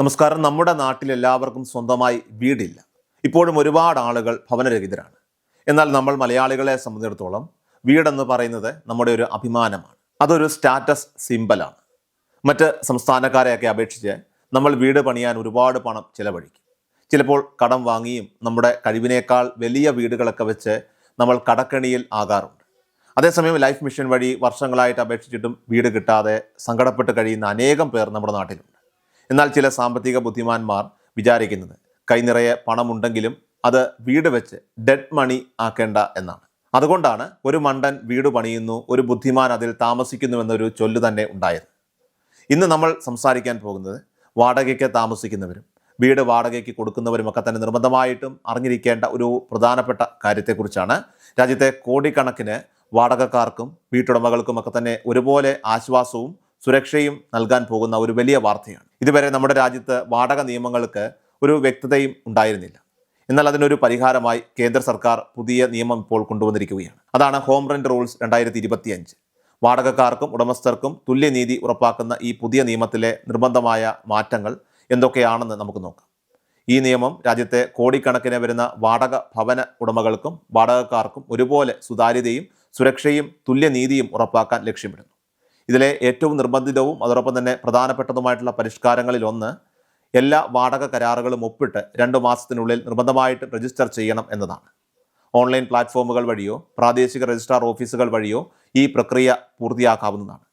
നമസ്കാരം. നമ്മുടെ നാട്ടിൽ എല്ലാവർക്കും സ്വന്തമായി വീടില്ല. ഇപ്പോഴും ഒരുപാട് ആളുകൾ ഭവനരഹിതരാണ്. എന്നാൽ നമ്മൾ മലയാളികളെ സംബന്ധിച്ചിടത്തോളം വീടെന്ന് പറയുന്നത് നമ്മുടെ ഒരു അഭിമാനമാണ്. അതൊരു സ്റ്റാറ്റസ് സിമ്പലാണ്. മറ്റ് സംസ്ഥാനക്കാരെയൊക്കെ അപേക്ഷിച്ച് നമ്മൾ വീട് പണിയാൻ ഒരുപാട് പണം ചിലവഴിക്കും. ചിലപ്പോൾ കടം വാങ്ങിയും നമ്മുടെ കഴിവിനേക്കാൾ വലിയ വീടുകളൊക്കെ വെച്ച് നമ്മൾ കടക്കെണിയിൽ ആകാറുണ്ട്. അതേസമയം ലൈഫ് മിഷൻ വഴി വർഷങ്ങളായിട്ട് അപേക്ഷിച്ചിട്ടും വീട് കിട്ടാതെ സങ്കടപ്പെട്ട് കഴിയുന്ന അനേകം പേർ നമ്മുടെ നാട്ടിലുണ്ട്. എന്നാൽ ചില സാമ്പത്തിക ബുദ്ധിമാന്മാർ വിചാരിക്കുന്നത് കൈനിറയെ പണമുണ്ടെങ്കിലും അത് വീട് വെച്ച് ഡെഡ് മണി ആക്കേണ്ട എന്നാണ്. അതുകൊണ്ടാണ് ഒരു മണ്ടൻ വീട് പണിയുന്നു ഒരു ബുദ്ധിമാൻ അതിൽ താമസിക്കുന്നു എന്നൊരു ചൊല്ല് തന്നെ ഉണ്ടായത്. ഇന്ന് നമ്മൾ സംസാരിക്കാൻ പോകുന്നത് വാടകയ്ക്ക് താമസിക്കുന്നവരും വീട് വാടകയ്ക്ക് കൊടുക്കുന്നവരും ഒക്കെ തന്നെ നിർബന്ധമായിട്ടും അറിഞ്ഞിരിക്കേണ്ട ഒരു പ്രധാനപ്പെട്ട കാര്യത്തെക്കുറിച്ചാണ് രാജ്യത്തെ കോടിക്കണക്കിന് വാടകക്കാർക്കും വീട്ടുടമകൾക്കും ഒക്കെ തന്നെ ഒരുപോലെ ആശ്വാസവും സുരക്ഷയും നൽകാൻ പോകുന്ന ഒരു വലിയ വാർത്തയാണ്. ഇതുവരെ നമ്മുടെ രാജ്യത്ത് വാടക നിയമങ്ങൾക്ക് ഒരു വ്യക്തതയും ഉണ്ടായിരുന്നില്ല. എന്നാൽ അതിനൊരു പരിഹാരമായി കേന്ദ്ര സർക്കാർ പുതിയ നിയമം ഇപ്പോൾ കൊണ്ടുവന്നിരിക്കുകയാണ്. അതാണ് ഹോം റെന്റ് റൂൾസ് രണ്ടായിരത്തി ഇരുപത്തിയഞ്ച് വാടകക്കാർക്കും ഉടമസ്ഥർക്കും തുല്യനീതി ഉറപ്പാക്കുന്ന ഈ പുതിയ നിയമത്തിലെ നിർബന്ധമായ മാറ്റങ്ങൾ എന്തൊക്കെയാണെന്ന് നമുക്ക് നോക്കാം. ഈ നിയമം രാജ്യത്തെ കോടിക്കണക്കിന് വരുന്ന വാടക ഭവന ഉടമകൾക്കും വാടകക്കാർക്കും ഒരുപോലെ സുതാര്യതയും സുരക്ഷയും തുല്യനീതിയും ഉറപ്പാക്കാൻ ലക്ഷ്യമിടുന്നു. ഇതിലെ ഏറ്റവും നിർബന്ധിതവും അതോടൊപ്പം തന്നെ പ്രധാനപ്പെട്ടതുമായിട്ടുള്ള പരിഷ്കാരങ്ങളിൽ ഒന്ന് എല്ലാ വാടക കരാറുകളും ഒപ്പിട്ട് രണ്ട് മാസത്തിനുള്ളിൽ നിർബന്ധമായിട്ട് രജിസ്റ്റർ ചെയ്യണം എന്നതാണ്. ഓൺലൈൻ പ്ലാറ്റ്ഫോമുകൾ വഴിയോ പ്രാദേശിക രജിസ്ട്രാർ ഓഫീസുകൾ വഴിയോ ഈ പ്രക്രിയ പൂർത്തിയാക്കാവുന്നതാണ്.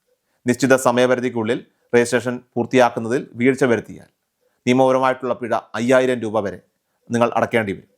നിശ്ചിത സമയപരിധിക്കുള്ളിൽ രജിസ്ട്രേഷൻ പൂർത്തിയാക്കുന്നതിൽ വീഴ്ച വരുത്തിയാൽ നിയമപരമായിട്ടുള്ള പിഴ അയ്യായിരം രൂപ വരെ നിങ്ങൾ അടക്കേണ്ടി വരും.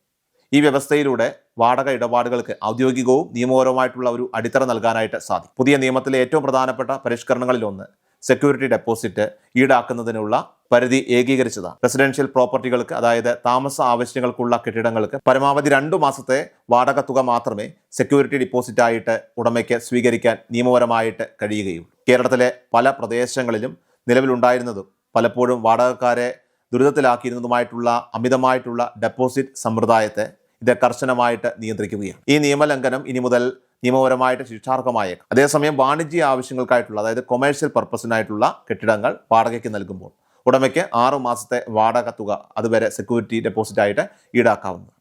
ഈ വ്യവസ്ഥയിലൂടെ വാടക ഇടപാടുകൾക്ക് ഔദ്യോഗികവും നിയമപരവുമായിട്ടുള്ള ഒരു അടിത്തറ നൽകാനായിട്ട് സാധിക്കും. പുതിയ നിയമത്തിലെ ഏറ്റവും പ്രധാനപ്പെട്ട പരിഷ്കരണങ്ങളിലൊന്ന് സെക്യൂരിറ്റി ഡെപ്പോസിറ്റ് ഈടാക്കുന്നതിനുള്ള പരിധി ഏകീകരിച്ചതാണ്. റെസിഡൻഷ്യൽ പ്രോപ്പർട്ടികൾക്ക് അതായത് താമസ ആവശ്യങ്ങൾക്കുള്ള കെട്ടിടങ്ങൾക്ക് പരമാവധി രണ്ടു മാസത്തെ വാടക തുക മാത്രമേ സെക്യൂരിറ്റി ഡിപ്പോസിറ്റ് ആയിട്ട് ഉടമയ്ക്ക് സ്വീകരിക്കാൻ നിയമപരമായിട്ട് കഴിയുകയുള്ളൂ. കേരളത്തിലെ പല പ്രദേശങ്ങളിലും നിലവിലുണ്ടായിരുന്നതും പലപ്പോഴും വാടകക്കാരെ ദുരിതത്തിലാക്കിയിരുന്നതുമായിട്ടുള്ള അമിതമായിട്ടുള്ള ഡെപ്പോസിറ്റ് സമ്പ്രദായത്തെ ഇത് കർശനമായിട്ട് നിയന്ത്രിക്കുകയാണ്. ഈ നിയമലംഘനം ഇനി മുതൽ നിയമപരമായിട്ട് ശിക്ഷാർഹമായേക്കാം. അതേസമയം വാണിജ്യ ആവശ്യങ്ങൾക്കായിട്ടുള്ള അതായത് കൊമേഴ്ഷ്യൽ പർപ്പസിനായിട്ടുള്ള കെട്ടിടങ്ങൾ വാടകയ്ക്ക് നൽകുമ്പോൾ ഉടമയ്ക്ക് ആറു മാസത്തെ വാടക തുക അതുവരെ സെക്യൂരിറ്റി ഡെപ്പോസിറ്റ് ആയിട്ട് ഈടാക്കാവുന്നതാണ്.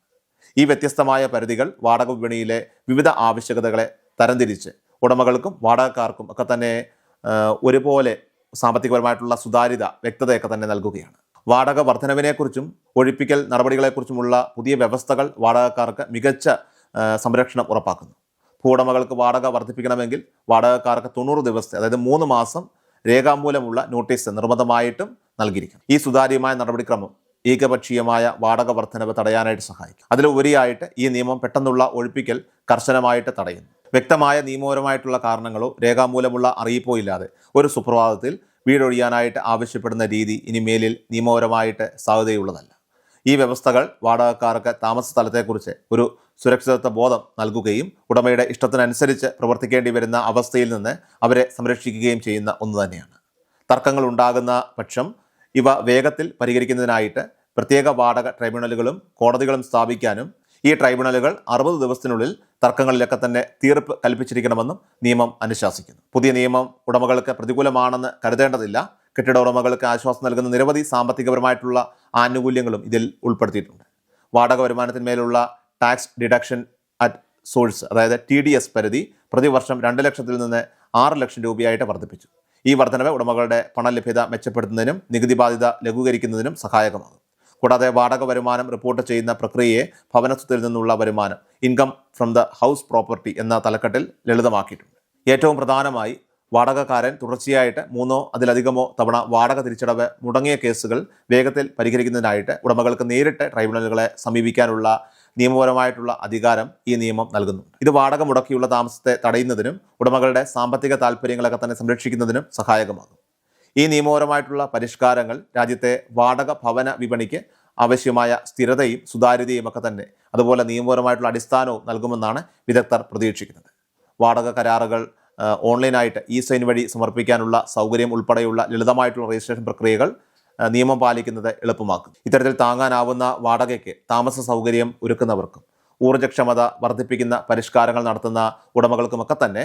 ഈ വ്യത്യസ്തമായ പരിധികൾ വാടക വിപണിയിലെ വിവിധ ആവശ്യകതകളെ തരംതിരിച്ച് ഉടമകൾക്കും വാടകക്കാർക്കും ഒക്കെ തന്നെ ഒരുപോലെ സാമ്പത്തികപരമായിട്ടുള്ള സുതാര്യത വ്യക്തതയൊക്കെ തന്നെ നൽകുകയാണ്. വാടക വർധനവിനെക്കുറിച്ചും ഒഴിപ്പിക്കൽ നടപടികളെക്കുറിച്ചുമുള്ള പുതിയ വ്യവസ്ഥകൾ വാടകക്കാർക്ക് മികച്ച സംരക്ഷണം ഉറപ്പാക്കുന്നു. ഭൂടമകൾക്ക് വാടക വർദ്ധിപ്പിക്കണമെങ്കിൽ വാടകക്കാർക്ക് തൊണ്ണൂറ് ദിവസത്തെ അതായത് മൂന്ന് മാസം രേഖാമൂലമുള്ള നോട്ടീസ് നിർബന്ധമായിട്ടും നൽകിയിരിക്കണം. ഈ സുതാര്യമായ നടപടിക്രമം ഏകപക്ഷീയമായ വാടക വർധനവ് തടയാനായിട്ട് സഹായിക്കും. അതിലുപരിയായിട്ട് ഈ നിയമം പെട്ടെന്നുള്ള ഒഴിപ്പിക്കൽ കർശനമായിട്ട് തടയുന്നു. വ്യക്തമായ നിയമപരമായിട്ടുള്ള കാരണങ്ങളോ രേഖാമൂലമുള്ള അറിയിപ്പോ ഇല്ലാതെ ഒരു സുപ്രഭാതത്തിൽ വീടൊഴിയാനായിട്ട് ആവശ്യപ്പെടുന്ന രീതി ഇനി മേലിൽ നിയമപരമായിട്ട് സാധ്യതയുള്ളതല്ല ഈ വ്യവസ്ഥകൾ വാടകക്കാർക്ക് താമസ സ്ഥലത്തെക്കുറിച്ച് ഒരു സുരക്ഷിതത്വ ബോധം നൽകുകയും ഉടമയുടെ ഇഷ്ടത്തിനനുസരിച്ച് പ്രവർത്തിക്കേണ്ടി വരുന്ന അവസ്ഥയിൽ നിന്ന് അവരെ സംരക്ഷിക്കുകയും ചെയ്യുന്ന ഒന്ന് തന്നെയാണ്. തർക്കങ്ങൾ ഉണ്ടാകുന്ന പക്ഷം ഇവ വേഗത്തിൽ പരിഹരിക്കുന്നതിനായിട്ട് പ്രത്യേക വാടക ട്രൈബ്യൂണലുകളും കോടതികളും സ്ഥാപിക്കാനും ഈ ട്രൈബ്യൂണലുകൾ അറുപത് ദിവസത്തിനുള്ളിൽ തർക്കങ്ങളിലൊക്കെ തന്നെ തീർപ്പ് കൽപ്പിച്ചിരിക്കണമെന്നും നിയമം അനുശാസിക്കുന്നു. പുതിയ നിയമം ഉടമകൾക്ക് പ്രതികൂലമാണെന്ന് കരുതേണ്ടതില്ല. കെട്ടിട ഉടമകൾക്ക് ആശ്വാസം നൽകുന്ന നിരവധി സാമ്പത്തികപരമായിട്ടുള്ള ആനുകൂല്യങ്ങളും ഇതിൽ ഉൾപ്പെടുത്തിയിട്ടുണ്ട്. വാടക വരുമാനത്തിന്മേലുള്ള ടാക്സ് ഡിഡക്ഷൻ അറ്റ് സോഴ്സ് അതായത് ടി ഡി എസ് പരിധി പ്രതിവർഷം രണ്ട് ലക്ഷത്തിൽ നിന്ന് ആറ് ലക്ഷം രൂപയായിട്ട് വർദ്ധിപ്പിച്ചു. ഈ വർധനവ് ഉടമകളുടെ പണലഭ്യത മെച്ചപ്പെടുത്തുന്നതിനും നികുതി ബാധ്യത ലഘൂകരിക്കുന്നതിനും സഹായകമാകും. കൂടാതെ വാടക വരുമാനം റിപ്പോർട്ട് ചെയ്യുന്ന പ്രക്രിയയെ ഭവനസ്വത്തിൽ നിന്നുള്ള വരുമാനം income from the house property എന്ന തലക്കെട്ടിൽ ലളിതമാക്കിയിട്ടുണ്ട്. ഏറ്റവും പ്രധാനമായി വാടകക്കാരൻ തുടർച്ചയായിട്ട് മൂന്നോ അതിലധികമോ തവണ വാടക തിരിച്ചടവ് മുടങ്ങിയ കേസുകൾ വേഗത്തിൽ പരിഹരിക്കുന്നതിനായിട്ട് ഉടമകൾക്ക് നേരിട്ട് ട്രൈബ്യൂണലുകളെ സമീപിക്കാനുള്ള നിയമപരമായിട്ടുള്ള അധികാരം ഈ നിയമം നൽകുന്നു ഇത് വാടക മുടക്കിയുള്ള താമസത്തെ തടയുന്നതിനും ഉടമകളുടെ സാമ്പത്തിക താല്പര്യങ്ങളൊക്കെ തന്നെ സംരക്ഷിക്കുന്നതിനും സഹായകമാകും. ഈ നിയമപരമായിട്ടുള്ള പരിഷ്കാരങ്ങൾ രാജ്യത്തെ വാടക ഭവന വിപണിക്ക് ആവശ്യമായ സ്ഥിരതയും സുതാര്യതയും ഒക്കെ തന്നെ അതുപോലെ നിയമപരമായിട്ടുള്ള അടിസ്ഥാനവും നൽകുമെന്നാണ് വിദഗ്ധർ പ്രതീക്ഷിക്കുന്നത്. വാടക കരാറുകൾ ഓൺലൈനായിട്ട് ഇ സൈൻ വഴി സമർപ്പിക്കാനുള്ള സൗകര്യം ഉൾപ്പെടെയുള്ള ലളിതമായിട്ടുള്ള രജിസ്ട്രേഷൻ പ്രക്രിയകൾ നിയമം പാലിക്കുന്നത് എളുപ്പമാക്കും. ഇത്തരത്തിൽ താങ്ങാനാവുന്ന വാടകയ്ക്ക് താമസ സൗകര്യം ഒരുക്കുന്നവർക്കും ഊർജക്ഷമത വർദ്ധിപ്പിക്കുന്ന പരിഷ്കാരങ്ങൾ നടത്തുന്ന ഉടമകൾക്കുമൊക്കെ തന്നെ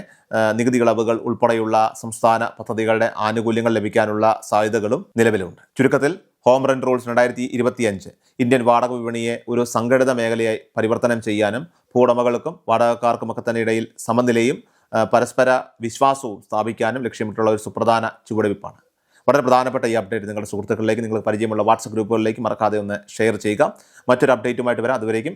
നികുതി ഇളവുകൾ ഉൾപ്പെടെയുള്ള സംസ്ഥാന പദ്ധതികളുടെ ആനുകൂല്യങ്ങൾ ലഭിക്കാനുള്ള സാധ്യതകളും നിലവിലുണ്ട്. ചുരുക്കത്തിൽ ഹോം റെന്റ് റൂൾസ് രണ്ടായിരത്തി ഇരുപത്തിയഞ്ച് ഇന്ത്യൻ വാടക വിപണിയെ ഒരു സംഘടിത മേഖലയായി പരിവർത്തനം ചെയ്യാനും ഭൂവുടമകൾക്കും വാടകക്കാർക്കുമൊക്കെ തന്നെ ഇടയിൽ സമനിലയും പരസ്പര വിശ്വാസവും സ്ഥാപിക്കാനും ലക്ഷ്യമിട്ടുള്ള ഒരു സുപ്രധാന ചുവടുവയ്പ്പാണ്. വളരെ പ്രധാനപ്പെട്ട ഈ അപ്ഡേറ്റ് നിങ്ങളുടെ സുഹൃത്തുക്കളിലേക്ക് നിങ്ങൾക്ക് പരിചയമുള്ള വാട്സപ്പ് ഗ്രൂപ്പുകളിലേക്ക് മറക്കാതെ ഒന്ന് ഷെയർ ചെയ്യുക. മറ്റൊരു അപ്ഡേറ്റുമായിട്ട് വരാം. അതുവരേക്കും